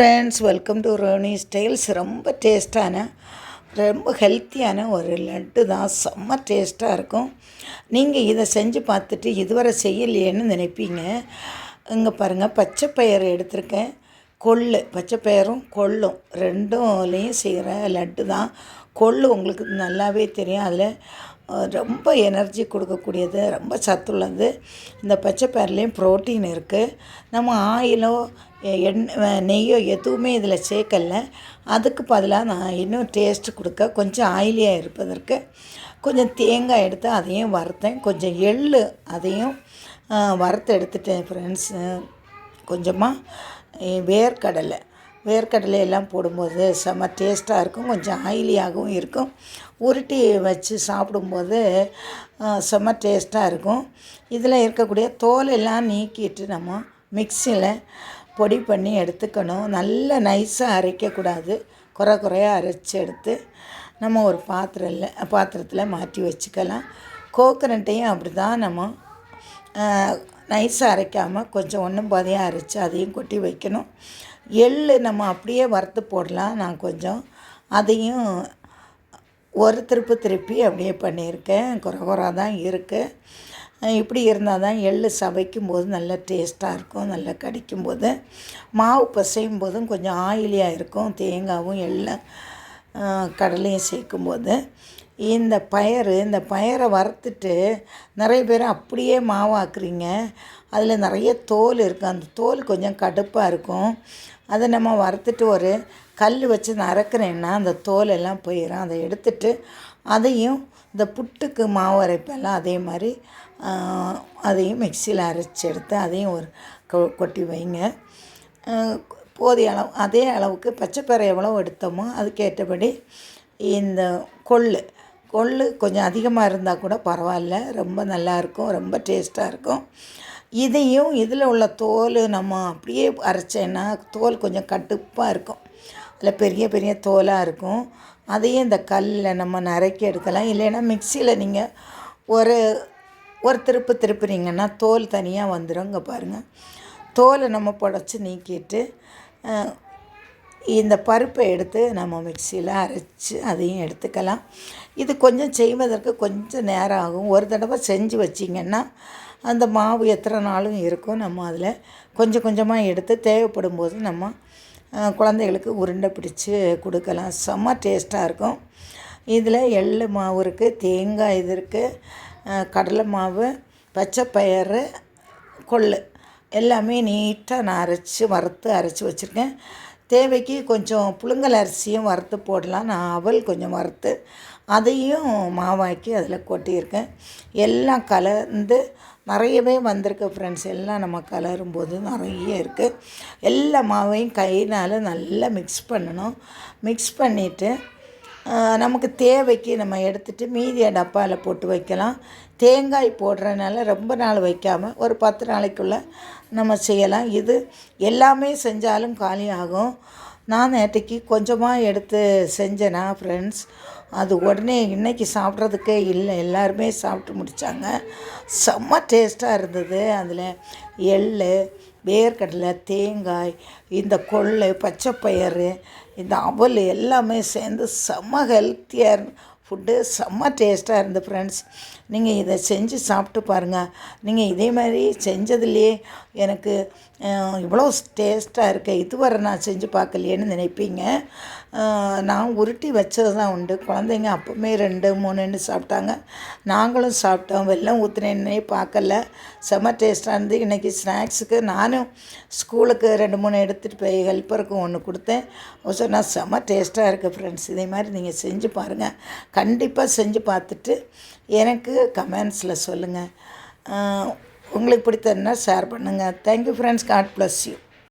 Friends welcome to Roni styles ரொம்ப டேஸ்டான ரொம்ப ஹெல்த்தியான ஒரு லட்டு தான். செம்ம டேஸ்ட்டாக இருக்கும். நீங்கள் இதை செஞ்சு பார்த்துட்டு இதுவரை செய்யலையேன்னு நினைப்பீங்க. இங்கே பாருங்கள் பச்சை பயிறு எடுத்திருக்கேன். கொள்ளு பச்சை கொள்ளும். ரெண்டும்லேயும் செய்கிற லட்டு தான். கொள்ளு உங்களுக்கு நல்லாவே தெரியும். அதில் ரொம்ப எனர்ஜி கொடுக்கக்கூடியது ரொம்ப சத்துள்ளது இந்த பச்சை பயிர்லேயும் ப்ரோட்டீன் இருக்குது நம்ம ஆயிலோ எண்ணெய் நெய்யோ எதுவுமே இதில் சேர்க்கல. அதுக்கு பதிலாக நான் இன்னும் டேஸ்ட்டு கொடுக்க கொஞ்சம் ஆயிலியாக இருப்பதற்கு கொஞ்சம் தேங்காய் எடுத்து அதையும் வறுத்தேன். கொஞ்சம் எள் அதையும் வறுத்து எடுத்துட்டேன் ஃப்ரெண்ட்ஸு கொஞ்சமாக வேர்க்கடலை வேர்க்கடலை. எல்லாம் போடும்போது செம்ம டேஸ்ட்டாக இருக்கும் கொஞ்சம் ஆயிலியாகவும் இருக்கும். உருட்டி வச்சு சாப்பிடும்போது செம்ம டேஸ்ட்டாக இருக்கும். இதில் இருக்கக்கூடிய தோல் எல்லாம் நீக்கிட்டு நம்ம மிக்சியில் பொடி பண்ணி எடுத்துக்கணும். நல்ல நைஸாக அரைக்கக்கூடாது. குறை குறையாக அரைச்சி எடுத்து நம்ம ஒரு பாத்திரத்தில் பாத்திரத்தில் மாற்றி வச்சுக்கலாம். கோக்கனட்டையும் அப்படி தான் நம்ம நைஸாக அரைக்காமல் கொஞ்சம் ஒன்றும் பதையாக அரைச்சி அதையும் கொட்டி வைக்கணும். எள் நம்ம அப்படியே வறுத்து போடலாம். நான் கொஞ்சம் அதையும் ஒரு திருப்பு திருப்பி அப்படியே பண்ணியிருக்கேன். குறை குறை தான் இருக்குது இப்படி இருந்தால் தான் எள் சவைக்கும் போது நல்ல டேஸ்ட்டாக இருக்கும். நல்லா கடிக்கும் போது மாவு பசையும் போதும் கொஞ்சம் ஆயிலியாக இருக்கும். தேங்காயும் எள்ளை கடலையும் சேர்க்கும் போது இந்த பயறு இந்த பயரை வறுத்துட்டு நிறைய பேர் அப்படியே மாவாக்குறீங்க அதில் நிறைய தோல் இருக்குது அந்த தோல் கொஞ்சம் கடுப்பாக இருக்கும். அதை நம்ம வறுத்துட்டு ஒரு கல் வச்சு நறுக்கிறேன்னா அந்த தோல் எல்லாம் போயிடும் அதை எடுத்துட்டு அதையும் இந்த புட்டுக்கு மாவு அரைப்பெல்லாம் அதே மாதிரி அதையும் மிக்சியில் அரைச்சி எடுத்து அதையும் ஒரு கொட்டி வைங்க. போதிய அளவு அதே அளவுக்கு பச்சைப்பறை எவ்வளோ எடுத்தோமோ அதுக்கேற்றபடி இந்த கொள்ளு கொள்ளு கொஞ்சம் அதிகமாக இருந்தால் கூட பரவாயில்ல. ரொம்ப நல்லாயிருக்கும் ரொம்ப டேஸ்ட்டாக இருக்கும். இதையும் இதில் உள்ள தோல் நம்ம அப்படியே அரைச்சேன்னா தோல் கொஞ்சம் கட்டுப்பாக இருக்கும். அதில் பெரிய பெரிய தோலாக இருக்கும். அதையும் இந்த கல்லில் நம்ம நரைக்கி எடுக்கலாம். இல்லைன்னா மிக்சியில் நீங்கள் ஒரு ஒரு திருப்பு திருப்புறீங்கன்னா தோல் தனியாக வந்துடும் இங்கே பாருங்கள் தோலை நம்ம புடச்சி நீக்கிட்டு இந்த பருப்பை எடுத்து நம்ம மிக்சியில் அரைச்சி அதையும் எடுத்துக்கலாம். இது கொஞ்சம் செய்வதற்கு கொஞ்சம் நேரம் ஆகும். ஒரு தடவை செஞ்சு வச்சிங்கன்னா அந்த மாவு எத்தனை நாளும் இருக்கும். நம்ம அதில் கொஞ்சம் கொஞ்சமாக எடுத்து தேவைப்படும் போது நம்ம குழந்தைகளுக்கு உருண்டை பிடிச்சி கொடுக்கலாம். செம்ம டேஸ்ட்டாக இருக்கும். இதில் எள் மாவு இருக்குது தேங்காய் இது இருக்குது கடலை மாவு பச்சை பயிறு கொள்ளு. எல்லாமே நீட்டாக நான் அரைச்சி வறுத்து அரைச்சி வச்சுருக்கேன். தேவைக்கு கொஞ்சம் புழுங்கல் அரிசியும் வறுத்து போடலாம். நான் அவல் கொஞ்சம் வறுத்து அதையும் மாவாக்கி அதில் கொட்டியிருக்கேன். எல்லாம் கலந்து நிறையவே வந்திருக்கு ஃப்ரெண்ட்ஸ் எல்லாம் நம்ம கலரும் போது நிறைய இருக்குது எல்லா மாவையும் கையினால் நல்லா மிக்ஸ் பண்ணணும். மிக்ஸ் பண்ணிவிட்டு நமக்கு தேவைக்கு நம்ம எடுத்துகிட்டு மீதியை டப்பாவில் போட்டு வைக்கலாம். தேங்காய் போடுறதுனால ரொம்ப நாள் வைக்காமல் ஒரு பத்து நாளைக்குள்ளே நம்ம செய்யலாம். இது எல்லாமே செஞ்சாலும் காலி ஆகும். நான் நேற்றுக்கு கொஞ்சமாக எடுத்து செஞ்சேனா ஃப்ரெண்ட்ஸ் அது உடனே இன்றைக்கி சாப்பிட்றதுக்கே இல்லை. எல்லாருமே சாப்பிட்டு முடித்தாங்க செம்ம டேஸ்ட்டாக இருந்தது. அதில் எள் வேர்க்கடலை தேங்காய் இந்த கொள்ளு பச்சைப்பயிறு இந்த அவல் எல்லாமே சேர்ந்து செம்ம ஹெல்த்தியாக ஃபுட்டு செம்ம டேஸ்ட்டாக இருந்து ஃப்ரெண்ட்ஸ் நீங்கள் இதை செஞ்சு சாப்பிட்டு பாருங்கள் நீங்கள் இதே மாதிரி செஞ்சதுலேயே எனக்கு இவ்வளோ டேஸ்ட்டாக இருக்க. இதுவரை நான் செஞ்சு பார்க்கலையேன்னு நினைப்பீங்க. நான் உருட்டி வச்சது தான் உண்டு. குழந்தைங்க அப்போவுமே ரெண்டு மூணுன்னு சாப்பிட்டாங்க. நாங்களும் சாப்பிட்டோம். வெள்ளம் ஊற்றுனேன்னே பார்க்கல. செம்ம டேஸ்ட்டாக இருந்து இன்றைக்கி ஸ்நாக்ஸுக்கு நானும் ஸ்கூலுக்கு ரெண்டு மூணு எடுத்துகிட்டு போய் ஹெல்ப்பருக்கும் ஒன்று கொடுத்தேன். சொன்னால் செம்ம டேஸ்ட்டாக இருக்குது ஃப்ரெண்ட்ஸ் இதே மாதிரி நீங்கள் செஞ்சு பாருங்கள் கண்டிப்பாக செஞ்சு பார்த்துட்டு எனக்கு கமெண்ட்ஸில் சொல்லுங்கள் உங்களுக்கு பிடித்ததுன்னா ஷேர் பண்ணுங்கள் thank you friends God bless you